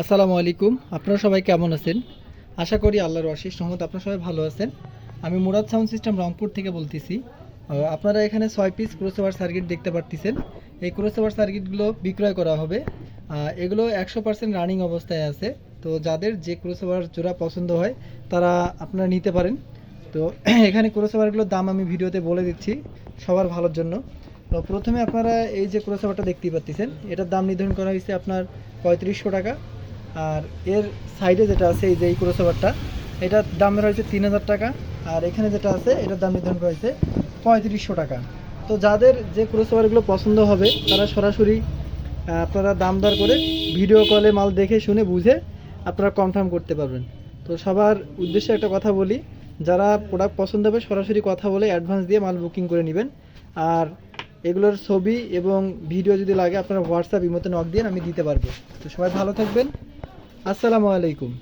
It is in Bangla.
আসসালামু আলাইকুম। আপনারা সবাই কেমন আছেন? আশা করি আল্লাহর অশেষ রহমত আপনারা সবাই ভালো আছেন। আমি মুরাদ সাউন্ড সিস্টেম রংপুর থেকে বলতেছি। আপনারা এখানে ছয় পিস ক্রোসওভার সার্কিট দেখতে পারতেছেন। এই ক্রোসওভার সার্কিটগুলো বিক্রয় করা হবে। এগুলো একশো পার্সেন্ট রানিং অবস্থায় আছে। তো যাদের যে ক্রোসওভার জোড়া পছন্দ হয়, তারা আপনারা নিতে পারেন। তো এখানে ক্রোসওভারগুলোর দাম আমি ভিডিওতে বলে দিচ্ছি সবার ভালোর জন্য। তো প্রথমে আপনারা এই যে ক্রোসওভারটা দেখতেই পাচ্ছেন এটার দাম নির্ধারণ করা হয়েছে আপনার পঁয়ত্রিশশো টাকা। আর এর সাইডে যেটা আছে, এই যে এই ক্রোসওভারটা এটার দাম ধরা হয়েছে তিন হাজার টাকা। আর এখানে যেটা আছে, এটার দাম নির্ধারণ করা হয়েছে পঁয়ত্রিশশো টাকা। তো যাদের যে ক্রোসওভারগুলো পছন্দ হবে, তারা সরাসরি আপনারা দাম দর করে ভিডিও কলে মাল দেখে, শুনে, বুঝে আপনারা কনফার্ম করতে পারবেন। তো সবার উদ্দেশ্যে একটা কথা বলি, যারা প্রোডাক্ট পছন্দ হবে, সরাসরি কথা বলে অ্যাডভান্স দিয়ে মাল বুকিং করে নেবেন। আর এগুলোর ছবি এবং ভিডিও যদি লাগে, আপনারা হোয়াটসঅ্যাপ ইমোতে নক দিয়ে আমি দিতে পারব। তো সবাই ভালো থাকবেন। আসসালামু আলাইকুম